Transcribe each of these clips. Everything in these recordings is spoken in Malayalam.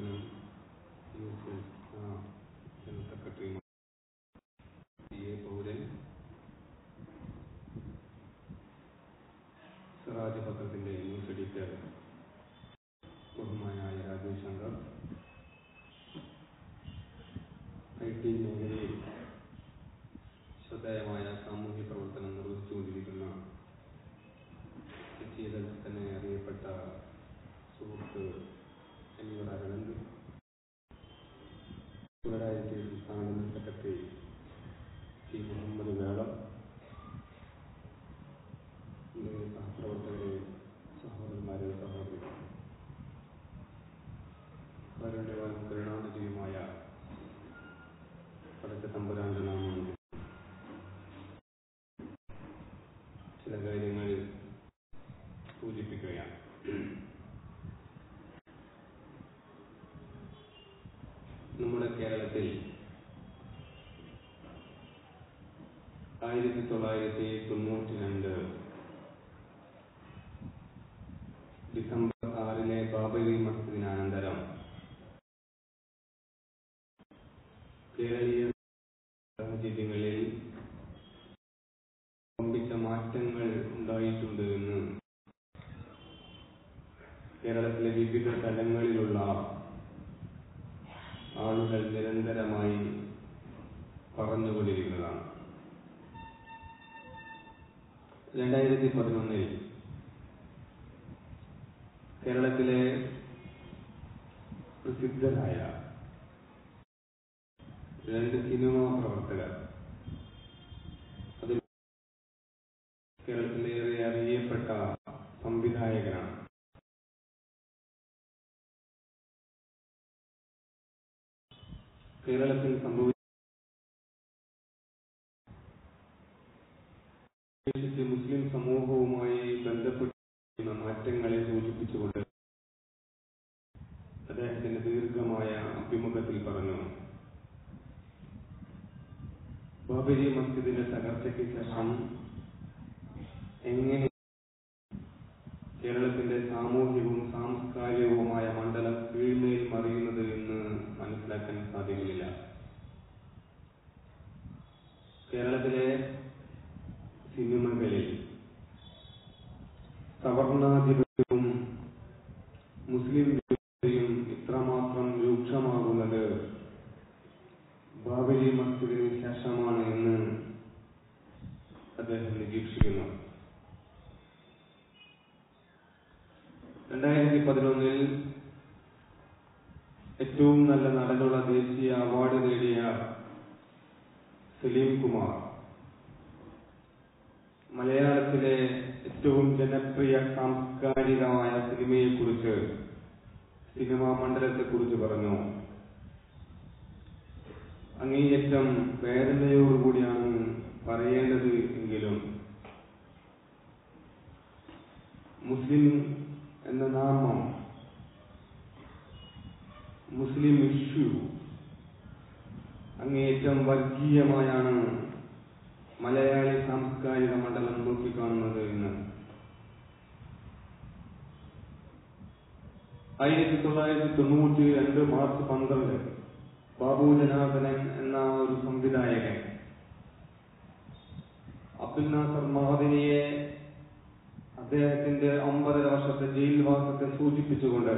them സുവരായിട്ട് സംസ്ഥാന general secretary C Muhammad Velam എന്റെ സഹപ്രവർത്തകരെ സഹോദരന്മാരെ സഹോദരികൾ കാരുണ്യവാനും കരുണാനിധിയുമായ കേരളത്തിൽ ആയിരത്തി തൊള്ളായിരത്തി തൊണ്ണൂറ്റി രണ്ട് ഡിസംബർ പ്രസിദ്ധരായ രണ്ട് സിനിമാ പ്രവർത്തകർ. അതിൽ കേരളത്തിലേറെ അറിയപ്പെട്ട സംവിധായകനാണ്. കേരളത്തിൽ സംഭവിച്ച മുസ്ലിം സമൂഹവുമായി ಬಾಬೀಜಿ ಮಸ್ತಿದಿನ ತಗರ್ಸಕ್ಕೆ ಸರ್ ಎಂಗೇನೆ ഏറ്റവും നല്ല നടനുള്ള ദേശീയ അവാർഡ് നേടിയ സലീം കുമാർ. മലയാളത്തിലെ ഏറ്റവും ജനപ്രിയ സാംസ്കാരികമായ സിനിമയെക്കുറിച്ച് സിനിമാ മണ്ഡലത്തെക്കുറിച്ച് പറഞ്ഞു. അങ്ങേയറ്റം വേദനയോടുകൂടിയാണ് പറയേണ്ടത് എങ്കിലും മുസ്ലിം എന്ന നാമം മുസ്ലിം ഇഷ്യൂ അങ്ങേറ്റം വർഗീയമായാണ് മലയാളി സാംസ്കാരിക മണ്ഡലം നോക്കിക്കാണുന്നത് എന്ന്. ആയിരത്തി തൊള്ളായിരത്തി തൊണ്ണൂറ്റി രണ്ട് മാർച്ച് പന്ത്രണ്ട് ബാബു ജനാർദ്ദനൻ എന്ന ഒരു സംവിധായകൻ അബ്ദുൽ നാസർ മഹദിനിയെ അദ്ദേഹത്തിന്റെ ഒമ്പതര വർഷത്തെ ജയിൽവാസത്തെ സൂചിപ്പിച്ചുകൊണ്ട്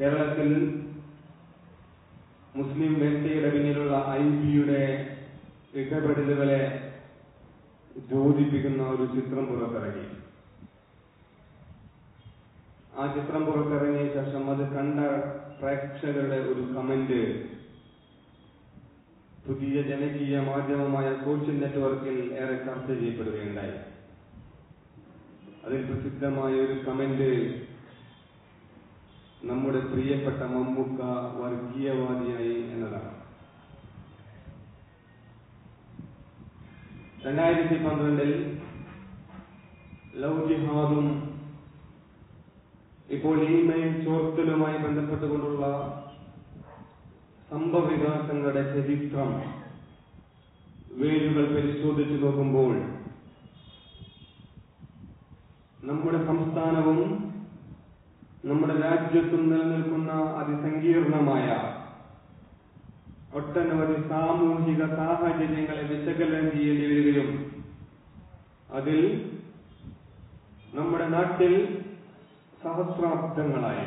കേരളത്തിൽ മുസ്ലിം വ്യക്തിയുടെ പിന്നിലുള്ള ഐ ബിയുടെ ഇടപെടലുകളെ യോജിപ്പിക്കുന്ന ഒരു ചിത്രം പുറത്തിറങ്ങി. ആ ചിത്രം പുറത്തിറങ്ങിയ ശേഷം അത് കണ്ട പ്രേക്ഷകരുടെ ഒരു കമന്റ് പുതിയ ജനകീയ മാധ്യമമായ സോഷ്യൽ നെറ്റ്വർക്കിൽ ഏറെ ചർച്ച ചെയ്യപ്പെടുകയുണ്ടായി. അതിൽ പ്രസിദ്ധമായ ഒരു കമന്റ് നമ്മുടെ പ്രിയപ്പെട്ട മമ്മൂക്ക വർഗീയവാദിയായി എന്നതാണ്. രണ്ടായിരത്തി പന്ത്രണ്ടിൽ ലവ് ജിഹാദും ഇപ്പോൾ ഇമെയിൽ ചോർത്തലുമായി ബന്ധപ്പെട്ടുകൊണ്ടുള്ള സംഭവവികാസങ്ങളുടെ ചരിത്രം വേരുകൾ പരിശോധിച്ചു നോക്കുമ്പോൾ നമ്മുടെ സംസ്ഥാനവും നമ്മുടെ രാജ്യത്തും നിലനിൽക്കുന്ന അതിസങ്കീർണമായ ഒട്ടനവധി സാമൂഹിക സാഹചര്യങ്ങളെ വിശകലനം ചെയ്യേണ്ടി വരികയും അതിൽ നമ്മുടെ നാട്ടിൽ സഹസ്രാബ്ദങ്ങളായി.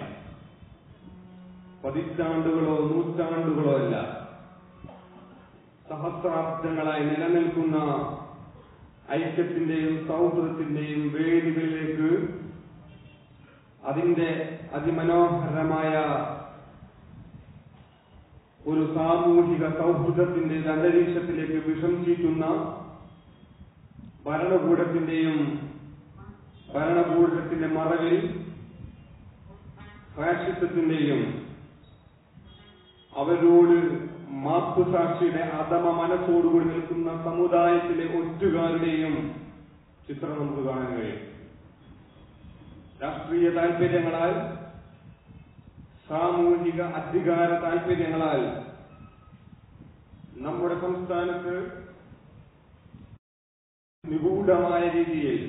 പതിറ്റാണ്ടുകളോ നൂറ്റാണ്ടുകളോ അല്ല. സഹസ്രാബ്ദങ്ങളായി നിലനിൽക്കുന്ന ഐക്യത്തിന്റെയും സൗഹൃദത്തിന്റെയും വേദികളിലേക്ക് അതിന്റെ അതിമനോഹരമായ ഒരു സാമൂഹിക സൗഹൃദത്തിന്റെ അന്തരീക്ഷത്തിലേക്ക് വിഷം ചീറ്റുന്ന ഭരണകൂടത്തിന്റെയും ഭരണകൂടത്തിന്റെ മറവിൽ ഫാഷിസത്തിന്റെയും അവരോട് മാപ്പുസാക്ഷിയുടെ അധമ മനസ്സോടുകൂടി നിൽക്കുന്ന സമുദായത്തിലെ ഒറ്റുകാരുടെയും ചിത്രം നമുക്ക് കാണാൻ കഴിയും. രാഷ്ട്രീയ താൽപര്യങ്ങളാൽ സാമൂഹിക അധികാര താൽപര്യങ്ങളാൽ നമ്മുടെ സംസ്ഥാനത്ത് നിഗൂഢമായ രീതിയിൽ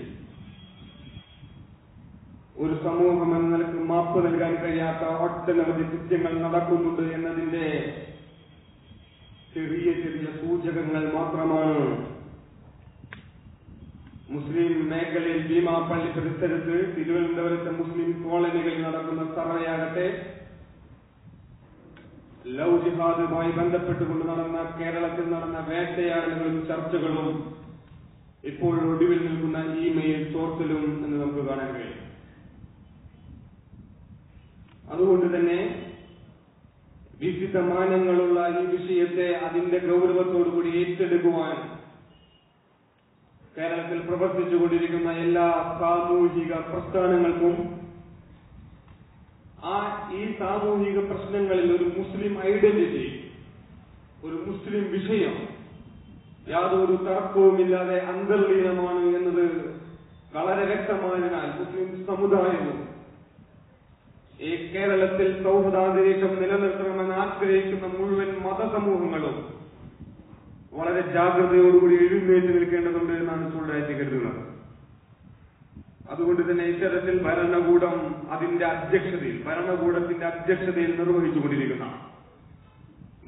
ഒരു സമൂഹം എന്ന നിലയ്ക്ക് മാപ്പ് നൽകാൻ കഴിയാത്ത ഒട്ടനവധി കൃത്യങ്ങൾ നടക്കുന്നുണ്ട് എന്നതിന്റെ ചെറിയ ചെറിയ സൂചകങ്ങൾ മാത്രമാണ് മുസ്ലിം മേഖലയിൽ ഭീമാപ്പള്ളി പരിസരത്ത് തിരുവനന്തപുരത്തെ മുസ്ലിം കോളനികളിൽ നടക്കുന്ന സർവേയാകട്ടെ ലവ് ജിഹാദുമായി ബന്ധപ്പെട്ടുകൊണ്ട് നടന്ന കേരളത്തിൽ നടന്ന വേട്ടയാടലുകളും ചർച്ചകളും ഇപ്പോൾ ഒടുവിൽ നിൽക്കുന്ന ഇമെയിൽ ചോർത്തലും എന്ന് നമുക്ക് കാണാൻ കഴിയും. അതുകൊണ്ട് തന്നെ വിവിധ മാനങ്ങളുള്ള ഈ വിഷയത്തെ അതിന്റെ ഗൗരവത്തോടുകൂടി ഏറ്റെടുക്കുവാൻ കേരളത്തിൽ പ്രവർത്തിച്ചുകൊണ്ടിരിക്കുന്ന എല്ലാ സാമൂഹിക പ്രസ്ഥാനങ്ങൾക്കും ആ ഈ സാമൂഹിക പ്രശ്നങ്ങളിൽ ഒരു മുസ്ലിം ഐഡന്റിറ്റി ഒരു മുസ്ലിം വിഷയം യാതൊരു തർക്കവുമില്ലാതെ അന്തർലീനമാണ് എന്നത് വളരെ വ്യക്തമായതിനാൽ മുസ്ലിം സമുദായവും ഈ കേരളത്തിൽ സൗഹൃദാന്തരീക്ഷം നിലനിർത്തണമെന്ന് ആഗ്രഹിക്കുന്ന മുഴുവൻ മതസമൂഹങ്ങളും വളരെ ജാഗ്രതയോടുകൂടി എഴുന്നേറ്റ് നിൽക്കേണ്ടതുണ്ട് എന്നാണ് ചൂടായിട്ട് കരുതുന്നത്. അതുകൊണ്ട് തന്നെ ഇത്തരത്തിൽ ഭരണകൂടം അതിന്റെ അധ്യക്ഷതയിൽ ഭരണകൂടത്തിന്റെ അധ്യക്ഷതയിൽ നിർവഹിച്ചുകൊണ്ടിരിക്കുന്ന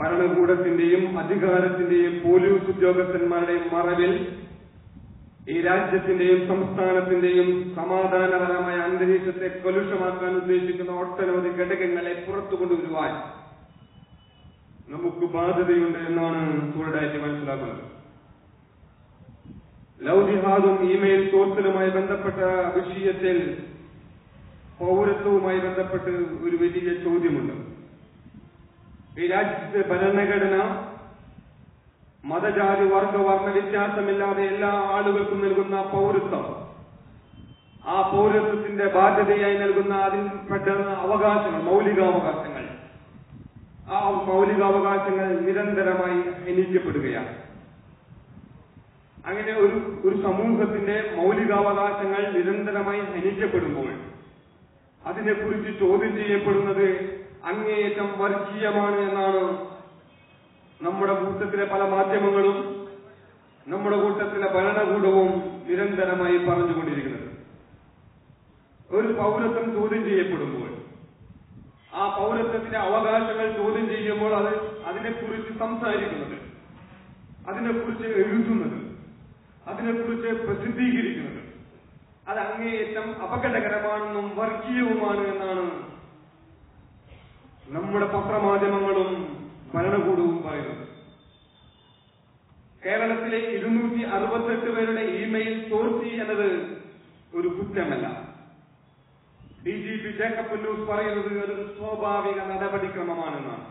ഭരണകൂടത്തിന്റെയും അധികാരത്തിന്റെയും പോലീസ് ഉദ്യോഗസ്ഥന്മാരുടെയും മറവിൽ ഈ രാജ്യത്തിന്റെയും സംസ്ഥാനത്തിന്റെയും സമാധാനപരമായ അന്തരീക്ഷത്തെ കലുഷമാക്കാൻ ഉദ്ദേശിക്കുന്ന ഒട്ടനവധി ഘടകങ്ങളെ പുറത്തു കൊണ്ടുവരുവാൻ നമുക്ക് ബാധ്യതയുണ്ട് എന്നാണ് ചൂടായിട്ട് മനസ്സിലാക്കുന്നത്. ലവ് ജിഹാദും ഇമെയിൽ ചോർത്തലുമായി ബന്ധപ്പെട്ട വിഷയത്തിൽ പൗരത്വവുമായി ബന്ധപ്പെട്ട് ഒരു വലിയ ചോദ്യമുണ്ട്. ഈ രാജ്യത്തെ ഭരണഘടന മതജാതി വർഗ വർണ വ്യത്യാസമില്ലാതെ എല്ലാ ആളുകൾക്കും നൽകുന്ന പൗരത്വം ആ പൗരത്വത്തിന്റെ ബാധ്യതയായി നൽകുന്ന അതിൽപ്പെട്ട അവകാശങ്ങൾ മൗലികാവകാശങ്ങൾ ആ മൗലികാവകാശങ്ങൾ നിരന്തരമായി ഹനിക്കപ്പെടുകയാണ് അങ്ങനെ ഒരു ഒരു സമൂഹത്തിന്റെ മൗലികാവകാശങ്ങൾ നിരന്തരമായി ഹനിക്കപ്പെടുമ്പോൾ അതിനെക്കുറിച്ച് ചോദ്യം ചെയ്യപ്പെടുന്നത് അങ്ങേയറ്റം വർഗീയമാണ് എന്നാണ്. നമ്മുടെ കൂട്ടത്തിലെ പല മാധ്യമങ്ങളും നമ്മുടെ കൂട്ടത്തിലെ ഭരണകൂടവും നിരന്തരമായി പറഞ്ഞുകൊണ്ടിരിക്കുന്നത്. ഒരു പൗരത്വം ചോദ്യം ചെയ്യപ്പെടുമ്പോൾ ആ പൗരത്വത്തിന്റെ അവകാശങ്ങൾ ചോദ്യം ചെയ്യുമ്പോൾ അത് അതിനെക്കുറിച്ച് സംസാരിക്കുന്നത് അതിനെക്കുറിച്ച് എഴുതുന്നത് അതിനെക്കുറിച്ച് പ്രസിദ്ധീകരിക്കുന്നത്. അത് അങ്ങേയറ്റം അപകടകരമാണെന്നും വർഗീയവുമാണ് എന്നാണ് നമ്മുടെ പത്രമാധ്യമങ്ങളും ഭരണകൂടവും പറയുന്നത്. കേരളത്തിലെ ഇരുന്നൂറ്റി അറുപത്തെട്ട് പേരുടെ ഇമെയിൽ ചോർത്തി എന്നത് ഒരു കുറ്റമല്ല. ഡി ജി പി ജേക്കബ് ലൂസ് പറയുന്നത് ഒരു സ്വാഭാവിക നടപടിക്രമമാണെന്നാണ്.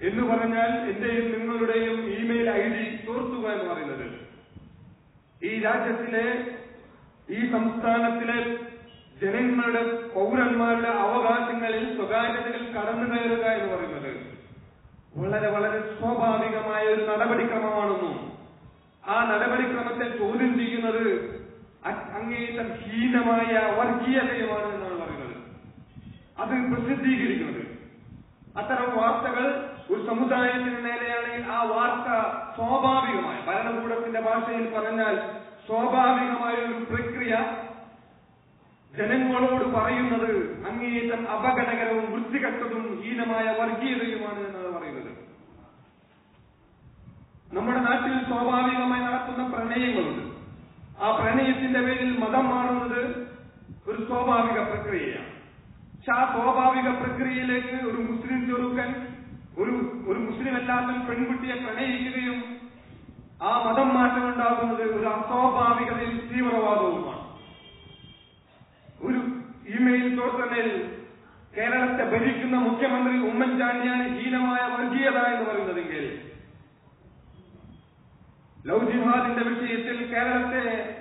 എന്ന് പറഞ്ഞാൽ എന്റെയും നിങ്ങളുടെയും ഇമെയിൽ ഐ ഡി ചോർത്തുക എന്ന് പറയുന്നത്. ഈ രാജ്യത്തിലെ ഈ സംസ്ഥാനത്തിലെ ജനങ്ങളുടെ പൗരന്മാരുടെ അവകാശങ്ങളിൽ സ്വകാര്യതയിൽ കടന്നു കയറുക എന്ന് പറയുന്നത് വളരെ വളരെ സ്വാഭാവികമായ ഒരു നടപടിക്രമമാണെന്നും ആ നടപടിക്രമത്തെ ചോദ്യം ചെയ്യുന്നത് അങ്ങേയറ്റം ഹീനമായ വർഗീയതയുമാണ് എന്നാണ് പറയുന്നത്. അത് പ്രസിദ്ധീകരിക്കുന്നത്. അത്തരം വാർത്തകൾ ഒരു സമുദായത്തിന് നേരെയാണെങ്കിൽ ആ വാർത്ത സ്വാഭാവികമായ ഭരണകൂടത്തിന്റെ ഭാഷയിൽ പറഞ്ഞാൽ സ്വാഭാവികമായ ഒരു പ്രക്രിയ. ജനങ്ങളോട് പറയുന്നത് അങ്ങേയറ്റം അപകടകരവും വൃത്തികെട്ടതും ഹീനമായ വർഗീയതയുമാണ് എന്നാണ് പറയുന്നത്. നമ്മുടെ നാട്ടിൽ സ്വാഭാവികമായി നടക്കുന്ന പ്രണയങ്ങളുണ്ട്. ആ പ്രണയത്തിന്റെ പേരിൽ മതം മാറുന്നത് ഒരു സ്വാഭാവിക പ്രക്രിയയാണ്. പക്ഷെ ആ സ്വാഭാവിക പ്രക്രിയയിലേക്ക് ഒരു മുസ്ലിം ചെറുക്കൻ ഒരു ഒരു മുസ്ലിം അല്ലാത്ത പെൺകുട്ടിയെ പ്രണയിക്കുകയും ആ മതം മാറ്റം ഉണ്ടാകുന്നത് ഒരു അസ്വാഭാവികതയിൽ തീവ്രവാദവുമാണ്. ഒരു ഇമെയിൽ ചോർത്തലിൽ കേരളത്തെ ഭരിക്കുന്ന മുഖ്യമന്ത്രി ഉമ്മൻചാണ്ടിയാണ് ഹീനമായ വർഗീയത എന്ന് പറയുന്നതെങ്കിൽ ലവ് ജിഹാദിന്റെ വിഷയത്തിൽ കേരളത്തെ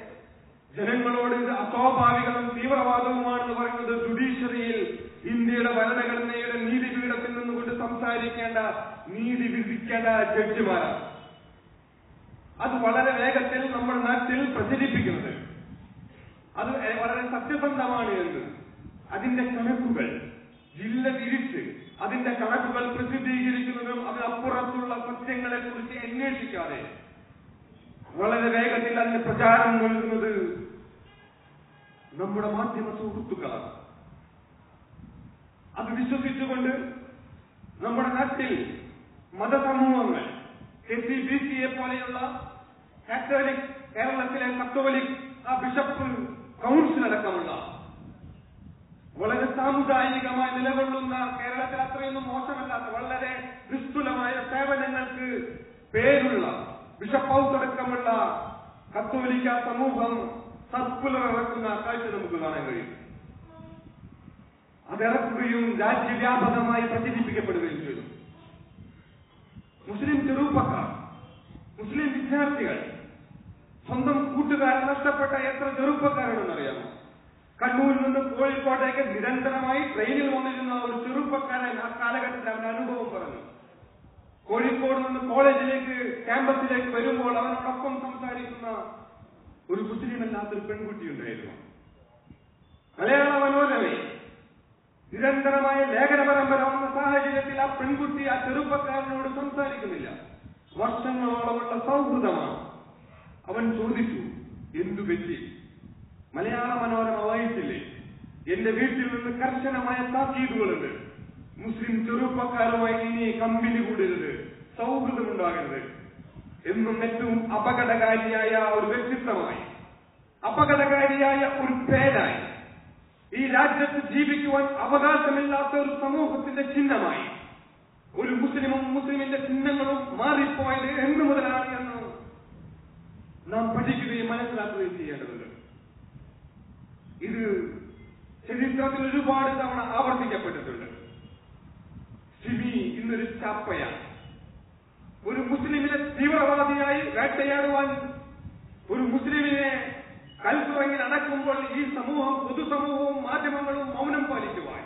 ജനങ്ങളോട് ഇത് അസ്വാഭാവികവും തീവ്രവാദവുമാണെന്ന് പറയുന്നത് ജുഡീഷ്യറിയിൽ ഇന്ത്യയുടെ ഭരണഘടനയുടെ നീതിപീഠത്തിൽ നിന്നുകൊണ്ട് സംസാരിക്കേണ്ട നീതി വിധിക്കേണ്ട ജഡ്ജിമാരാണ്. അത് വളരെ വേഗത്തിൽ നമ്മുടെ നാട്ടിൽ പ്രചരിപ്പിക്കുന്നത്. അത് വളരെ സത്യസന്ധമാണ് എന്ന്. അതിന്റെ കണക്കുകൾ ജില്ല തിരിച്ച് അതിന്റെ കണക്കുകൾ പ്രസിദ്ധീകരിക്കുന്നതും അതിനപ്പുറത്തുള്ള സത്യങ്ങളെ കുറിച്ച് അന്വേഷിക്കാതെ വളരെ വേഗത്തിൽ അതിന് പ്രചാരം നൽകുന്നത് നമ്മുടെ മാധ്യമ സുഹൃത്തുക്കളാണ്. അത് വിശ്വസിച്ചുകൊണ്ട് നമ്മുടെ നാട്ടിൽ മതസമൂഹങ്ങൾ കെ സി ബി സിയെ പോലെയുള്ള കാത്തോലിക് കേരളത്തിലെ കത്തോലിക് ആ ബിഷപ്പ് കൗൺസിൽ അടക്കമുള്ള വളരെ സാമുദായികമായി നിലകൊള്ളുന്ന കേരളത്തിൽ അത്രയൊന്നും മോശമല്ലാത്ത വളരെ നിസ്തുലമായ സേവനങ്ങൾക്ക് പേരുള്ള ബിഷപ്പ് ഹൗസ് അടക്കമുള്ള കത്തോലിക്ക സമൂഹം സർക്കുലർ ഇറക്കുന്ന കാഴ്ച നമുക്ക് കാണാൻ കഴിയും. അതിറക്കുകയും രാജ്യവ്യാപകമായി പ്രചരിപ്പിക്കപ്പെടുകയും ചെയ്തു. മുസ്ലിം ചെറുപ്പക്കാർ മുസ്ലിം വിദ്യാർത്ഥികൾ സ്വന്തം കൂട്ടുകാരെ നഷ്ടപ്പെട്ട എത്ര ചെറുപ്പക്കാരാണെന്നറിയാമോ? കണ്ണൂരിൽ നിന്ന് കോഴിക്കോട്ടേക്ക് നിരന്തരമായി ട്രെയിനിൽ വന്നിരുന്ന ഒരു ചെറുപ്പക്കാരൻ ആ കാലഘട്ടത്തിൽ അവന്റെ അനുഭവം പറഞ്ഞു. കോഴിക്കോട് നിന്ന് കോളേജിലേക്ക് ക്യാമ്പസിലേക്ക് വരുമ്പോൾ അവനോടൊപ്പം സംസാരിക്കുന്ന ഒരു മുസ്ലിമല്ലാത്തൊരു പെൺകുട്ടി ഉണ്ടായിരുന്നു. മലയാള മനോരമയിൽ നിരന്തരമായ ലേഖന പരമ്പര വന്ന സാഹചര്യത്തിൽ ആ പെൺകുട്ടി ആ ചെറുപ്പക്കാരനോട് സംസാരിക്കുന്നില്ല. വർഷങ്ങളോളമുള്ള സൗഹൃദമാണ്. അവൻ ചോദിച്ചു എന്തു പറ്റി? മലയാള മനോരമ വായിച്ചില്ലേ? എന്റെ വീട്ടിൽ നിന്ന് കർശനമായ താക്കീതുകളുണ്ട്. മുസ്ലിം ചെറുപ്പക്കാരുമായി ഇനി കമ്പനി കൂടരുത്. സൗഹൃദമുണ്ടാകരുത്. എന്നും ഏറ്റവും അപകടകാരിയായ ഒരു വ്യക്തിത്വമായി. അപകടകാരിയായ ഒരു പേരായി. ഈ രാജ്യത്ത് ജീവിക്കുവാൻ അവകാശമില്ലാത്ത ഒരു സമൂഹത്തിന്റെ ചിഹ്നമായി. ഒരു മുസ്ലിമും മുസ്ലിമിന്റെ ചിഹ്നങ്ങളും മാറിപ്പോയത് എന്നു മുതലാണ് എന്ന് നാം പഠിക്കുകയും മനസ്സിലാക്കുകയും ചെയ്യേണ്ടതുണ്ട്. ഇത് ചരിത്രത്തിൽ ഒരുപാട് തവണ ആവർത്തിക്കപ്പെട്ടിട്ടുണ്ട്. ഇന്നൊരു ചാപ്പയാണ്. ഒരു മുസ്ലിമിനെ തീവ്രവാദിയായി വേട്ടയാടുവാൻ ഒരു മുസ്ലിമിനെ കൽത്തുറങ്ങിൽ അടക്കുമ്പോൾ ഈ സമൂഹം പൊതുസമൂഹവും മാധ്യമങ്ങളും മൗനം പാലിക്കുവാൻ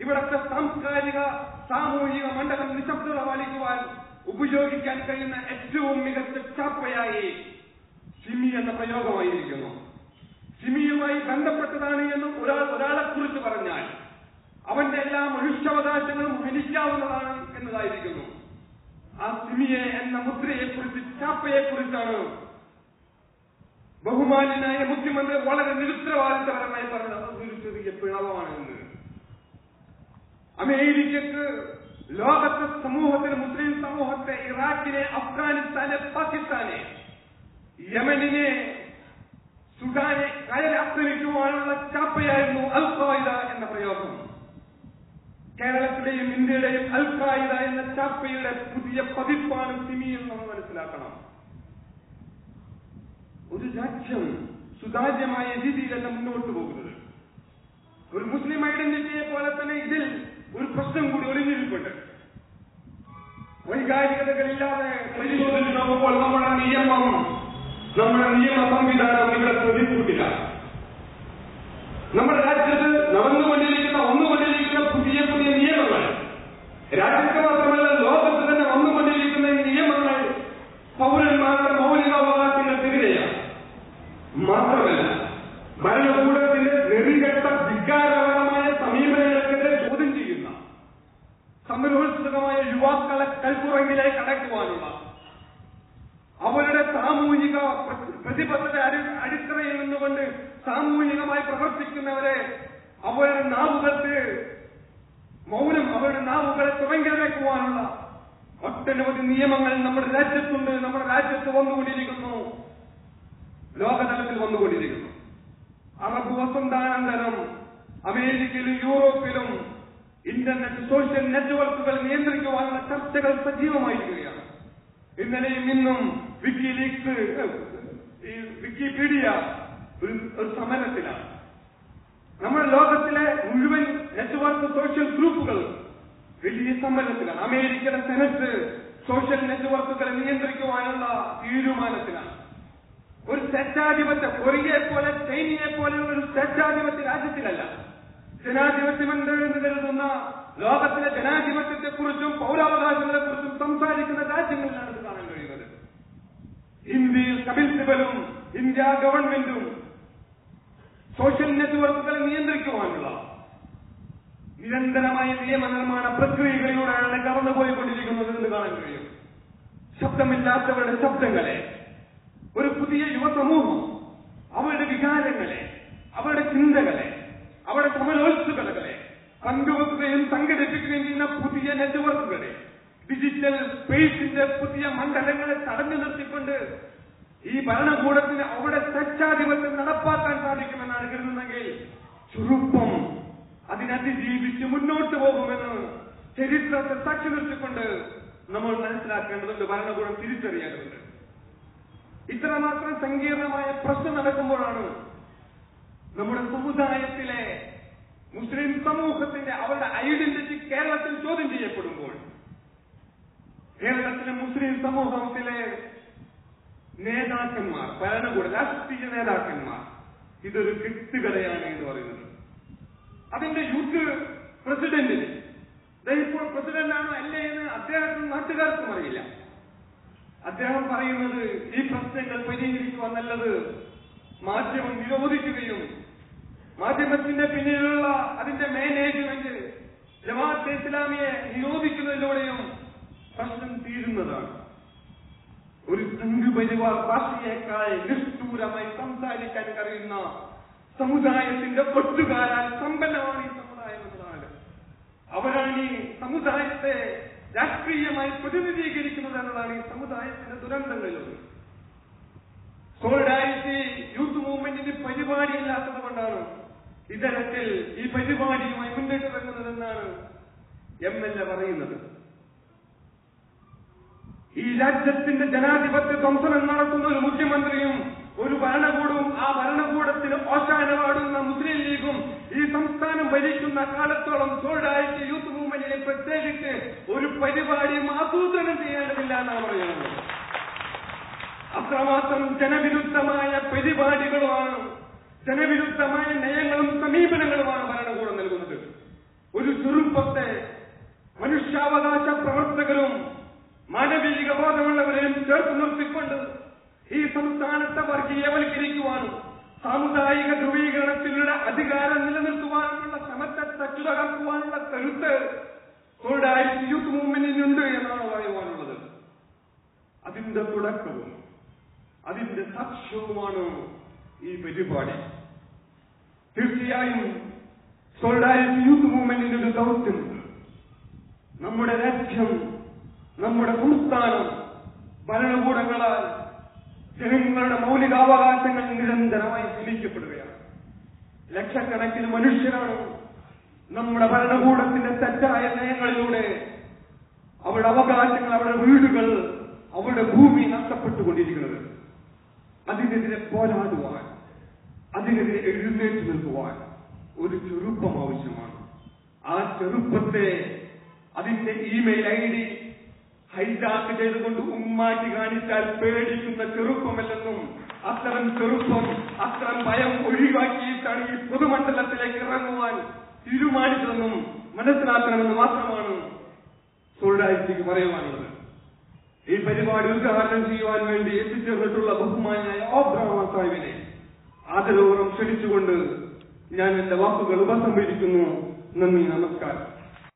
ഇവിടത്തെ സാംസ്കാരിക സാമൂഹിക മണ്ഡലം നിശബ്ദത പാലിക്കുവാൻ ഉപയോഗിക്കാൻ കഴിയുന്ന ഏറ്റവും മികച്ച ചാപ്പയായി സിമി എന്ന പ്രയോഗമായിരിക്കുന്നു. സിമിയുമായി ബന്ധപ്പെട്ടതാണ് എന്ന് ഒരാൾ ഒരാളെ കുറിച്ച് പറഞ്ഞാൽ അവന്റെ എല്ലാ മനുഷ്യാവകാശങ്ങളും ഹനിക്കാവുന്നതാണ് എന്നതായിരിക്കുന്നു. ആ സിമിയെ എന്ന മുദ്രയെക്കുറിച്ച് ചാപ്പയെക്കുറിച്ചാണ് ചാപ്പയെ കുറിച്ചാണ് ബഹുമാന്യനായ മുഖ്യമന്ത്രി വളരെ നിരുത്തരവാദിത്തപരമായി പറഞ്ഞത്. അത് ഒരു ചെറിയ പിളവമാണ് എന്ന്. അമേരിക്കക്ക് ലോകത്തെ സമൂഹത്തിന് മുസ്ലിം സമൂഹത്തെ ഇറാഖിനെ അഫ്ഗാനിസ്ഥാനെ പാകിസ്ഥാനെ യമനിനെ സുഡാനെ കയറാക്രമിക്കുവാനുള്ള ചാപ്പയായിരുന്നു അൽ ഖായിദ എന്ന പ്രയോഗം. കേരളത്തിലെയും ഇന്ത്യയുടെയും അൽ എന്ന ചാപ്പയുടെ പുതിയ പതിപ്പാണ് സിമി എന്ന് നമ്മൾ മനസ്സിലാക്കണം. ഒരു രാജ്യം സുതാര്യമായ രീതിയിലല്ല മുന്നോട്ട് പോകുന്നത്. ഒരു മുസ്ലിം ഐഡന്റിറ്റിയെ പോലെ തന്നെ ഇതിൽ ഒരു പ്രശ്നം കൂടി ഒളിഞ്ഞിരിപ്പുണ്ട്. വൈകാരികതകളില്ലാതെ പരിശോധിച്ച് നോക്കുമ്പോൾ നമ്മുടെ നിയമം നമ്മുടെ നിയമ സംവിധാനം ഇവിടെ പ്രതിക്കൂട്ടില്ല നമ്മുടെ രാജ്യത്ത് നടന്നുകൊണ്ടിരിക്കുന്ന വന്നുകൊണ്ടിരിക്കുന്ന പുതിയ പുതിയ നിയമങ്ങൾ രാജ്യത്ത് മാത്രമല്ല ലോകത്ത് തന്നെ വന്നുകൊണ്ടിരിക്കുന്ന നിയമങ്ങൾ പൗരന്മാരുടെ മൗലികാവകാശങ്ങൾക്കെതിരെയാണ് മാത്രമല്ല ഭരണകൂടത്തിന്റെ നെറികെട്ട വികാരപരമായ സമീപനങ്ങൾക്കെതിരെ ചോദ്യം ചെയ്യുന്ന സമരോത്സുകമായ യുവാക്കളെ കൽപ്പുറങ്ങിലേക്ക് അടയ്ക്കുവാനുള്ള അവരുടെ സാമൂഹിക പ്രതിബദ്ധത അടി- അടിത്തറയിൽ നിന്നുകൊണ്ട് സാമൂഹികമായി പ്രവർത്തിക്കുന്നവരെ അവരുടെ നാവുകൾക്ക് മൗനം അവരുടെ നാവുകളെ തുറങ്കൽ വെക്കുവാനുള്ള ഒട്ടനവധി നിയമങ്ങൾ നമ്മുടെ രാജ്യത്തുണ്ട് നമ്മുടെ രാജ്യത്ത് വന്നുകൊണ്ടിരിക്കുന്നു. ലോകതലത്തിൽ വന്നുകൊണ്ടിരിക്കുന്നു. അറബ് വസന്താനന്തരം അമേരിക്കയിലും യൂറോപ്പിലും ഇന്റർനെറ്റ് സോഷ്യൽ നെറ്റ്വർക്കുകൾ നിയന്ത്രിക്കുവാനുള്ള ചർച്ചകൾ സജീവമായിരിക്കുകയാണ്. ഇന്നലെയും ഇന്നും വിക്കിലീക്സ് വിക്കിപീഡിയ ഒരു സമരത്തിലാണ്. നമ്മുടെ ലോകത്തിലെ മുഴുവൻ നെറ്റ്വർക്ക് സോഷ്യൽ ഗ്രൂപ്പുകൾ വലിയ സമ്മേളനത്തിലാണ് അമേരിക്കയുടെ സെനറ്റ് സോഷ്യൽ നെറ്റ്വർക്കുകളെ നിയന്ത്രിക്കുവാനുള്ള തീരുമാനത്തിലാണ്. ഒരു സ്വേച്ഛാധിപത്യ കൊറിയയെ പോലെ ചൈനയെ പോലെയുള്ള ഒരു സ്വേച്ഛാധിപത്യ രാജ്യത്തിലല്ല ജനാധിപത്യമുണ്ട് എന്ന് കരുതുന്ന ലോകത്തിലെ ജനാധിപത്യത്തെക്കുറിച്ചും പൗരാവകാശങ്ങളെക്കുറിച്ചും സംസാരിക്കുന്ന രാജ്യങ്ങളിലാണ് ഇത് കാണാൻ കഴിയുന്നത്. ഇന്ത്യയിൽ കപിൽ സിബലും ഇന്ത്യ ഗവൺമെന്റും സോഷ്യൽ നെറ്റ്വർക്കുകളെ നിയന്ത്രിക്കുവാനുള്ള നിരന്തരമായ നിയമനിർമ്മാണ പ്രക്രിയകളിലൂടെയാണ് കടന്നുപോയിക്കൊണ്ടിരിക്കുന്നത് എന്ന് കാണാൻ കഴിയും. ശബ്ദമില്ലാത്തവരുടെ ശബ്ദങ്ങളെ ഒരു പുതിയ യുവസമൂഹം അവരുടെ വികാരങ്ങളെ അവരുടെ ചിന്തകളെ അവരുടെ സമലോത്സുകളെ പങ്കുവെക്കുകയും സംഘടിപ്പിക്കുകയും ചെയ്യുന്ന പുതിയ നെറ്റ്വർക്കുകളെ ഡിജിറ്റൽ സ്പേസിന്റെ പുതിയ മണ്ഡലങ്ങളെ തടഞ്ഞു നിർത്തിക്കൊണ്ട് ഈ ഭരണകൂടത്തിന് അവിടെ സ്വച്ഛാധിപത്യം നടപ്പാക്കാൻ സാധിക്കുമെന്നാണ് കരുതുന്നെങ്കിൽ ചുരുക്കം അതിനതിജീവിച്ച് മുന്നോട്ട് പോകുമെന്ന് ചരിത്രത്തെ സാക്ഷി നിർത്തിക്കൊണ്ട് നമ്മൾ മനസ്സിലാക്കേണ്ടതുണ്ട് ഭരണകൂടം തിരിച്ചറിയേണ്ടതുണ്ട്. ഇത്രമാത്രം സങ്കീർണമായ പ്രശ്നം നടക്കുമ്പോഴാണ് നമ്മുടെ സമുദായത്തിലെ മുസ്ലിം സമൂഹത്തിന്റെ അവരുടെ ഐഡന്റിറ്റി കേരളത്തിൽ ചോദ്യം ചെയ്യപ്പെടുമ്പോൾ കേരളത്തിലെ മുസ്ലിം സമൂഹത്തിലെ നേതാക്കന്മാർ ഭരണകൂട രാഷ്ട്രീയ നേതാക്കന്മാർ ഇതൊരു കെട്ടുകഥയാണ് എന്ന് പറയുന്നത്. അതിന്റെ യൂത്ത് പ്രസിഡന്റിന് ഇപ്പോൾ പ്രസിഡന്റ് ആണോ അല്ലേ എന്ന് അദ്ദേഹത്തിന് നാട്ടുകാർക്കും അറിയില്ല. അദ്ദേഹം പറയുന്നത് ഈ പ്രശ്നങ്ങൾ പരിഹരിക്കുക നല്ലത് മാധ്യമം നിരോധിക്കുകയും മാധ്യമത്തിന്റെ പിന്നിലുള്ള അതിന്റെ മാനേജ്മെന്റ് ജമാഅത്തെ ഇസ്ലാമിയെ നിരോധിക്കുന്നതിലൂടെയും പ്രശ്നം തീരുന്നതാണ്. ഒരു സംഘപരിവാർ ഭാഷയേക്കാൾ നിഷ്ഠൂരമായി സംസാരിക്കാൻ കഴിയുന്ന സമുദായത്തിന്റെ ഒട്ടുകാരാൽ സമ്പന്നമാണ് ഈ സമുദായം എന്നതാണ് അവരാണ് ഈ സമുദായത്തെ രാഷ്ട്രീയമായി പ്രതിനിധീകരിക്കുന്നത് എന്നതാണ് ഈ സമുദായത്തിന്റെ ദുരന്തങ്ങളിലൊന്ന്. സോളിഡാരിറ്റി യൂത്ത് മൂവ്മെന്റിന് പരിപാടിയില്ലാത്തത് കൊണ്ടാണ് ഇത്തരത്തിൽ ഈ പരിപാടിയുമായി മുന്നിട്ട് വരുന്നതെന്നാണ് എം എൽ എ പറയുന്നത്. ഈ രാജ്യത്തിന്റെ ജനാധിപത്യ ധ്വംസനം നടത്തുന്ന ഒരു മുഖ്യമന്ത്രിയും ഒരു ഭരണകൂടവും ആ ഭരണകൂടത്തിന് ഓശാന പാടുന്ന മുസ്ലിം ലീഗും ഈ സംസ്ഥാനം ഭരിക്കുന്ന കാലത്തോളം തൊഴിലാഴ്ച യൂത്ത് മൂവ്മെന്റിനെ പ്രത്യേകിച്ച് ഒരു പരിപാടിയും ആസൂത്രണം ചെയ്യേണ്ടതില്ല എന്നാണ് പറയുന്നത്. അത്രമാത്രം ജനവിരുദ്ധമായ പരിപാടികളുമാണ് ജനവിരുദ്ധമായ നയങ്ങളും സമീപനങ്ങളുമാണ് ഭരണകൂടം നൽകുന്നത്. ഒരു ചെറുപ്പത്തെ മനുഷ്യാവകാശ പ്രവർത്തകരും മാനവീക ബോധമുള്ളവരെയും ചേർത്ത് നിർത്തിക്കൊണ്ട് ഈ സംസ്ഥാനത്തെ വർഗീയവൽക്കരിക്കുവാനും സാമുദായിക ധ്രുവീകരണത്തിലൂടെ അധികാരം നിലനിർത്തുവാനുള്ള ശ്രമത്തെ തച്ചുതകർക്കുവാനുള്ള കരുത്ത് നമ്മുടെ യൂത്ത് മൂവ്മെന്റിനുണ്ട് എന്നാണ് പറയുവാനുള്ളത്. അതിന്റെ തുടക്കവും അതിന്റെ സാക്ഷ്യവുമാണ് ഈ പരിപാടി. തീർച്ചയായും സോൾഡാരിറ്റി യൂത്ത് മൂവ്മെന്റിന്റെ ഒരു ദൗത്യമുണ്ട് നമ്മുടെ ലക്ഷ്യം നമ്മുടെ സംസ്ഥാനം ഭരണകൂടങ്ങളാൽ ജനങ്ങളുടെ മൗലികാവകാശങ്ങൾ നിരന്തരമായി ഹനിക്കപ്പെടുകയാണ് ലക്ഷക്കണക്കിന് മനുഷ്യരാണ് നമ്മുടെ ഭരണകൂടത്തിന്റെ തെറ്റായ നയങ്ങളിലൂടെ അവരുടെ അവകാശങ്ങൾ അവരുടെ വീടുകൾ അവരുടെ ഭൂമി നഷ്ടപ്പെട്ടുകൊണ്ടിരിക്കുന്നത്. അതിനെതിരെ പോരാടുവാൻ അതിനെതിരെ എഴുന്നേറ്റ് നിൽക്കുവാൻ ഒരു ചെറുപ്പം ആവശ്യമാണ്. ആ ചെറുപ്പത്തെ അതിന്റെ ഇമെയിൽ ഐ ഡി ഹൈജാക്ക് ചെയ്തുകൊണ്ട് ഉമ്മാറ്റി കാണിച്ചാൽ പേടിക്കുന്ന ചെറുപ്പമല്ലെന്നും അത്തരം ചെറുപ്പം അത്തരം ഭയം ഒഴിവാക്കിയിട്ടാണ് ഈ പൊതുമണ്ഡലത്തിലേക്ക് ഇറങ്ങുവാൻ തീരുമാനിച്ചതെന്നും മനസ്സിലാക്കണമെന്ന് മാത്രമാണ് സോൾഡാരിറ്റിക്ക് പറയുവാനുള്ളത്. ഈ പരിപാടി ഉദ്ഘാടനം ചെയ്യുവാൻ വേണ്ടി എത്തിച്ചേർന്നിട്ടുള്ള ബഹുമാനായ ഓബ്രാമ സാഹിബിനെ ആദരപൂർവം ക്ഷണിച്ചുകൊണ്ട് ഞാൻ എന്റെ വാക്കുകൾ ഉപസംഹരിക്കുന്നു. നന്ദി നമസ്കാരം.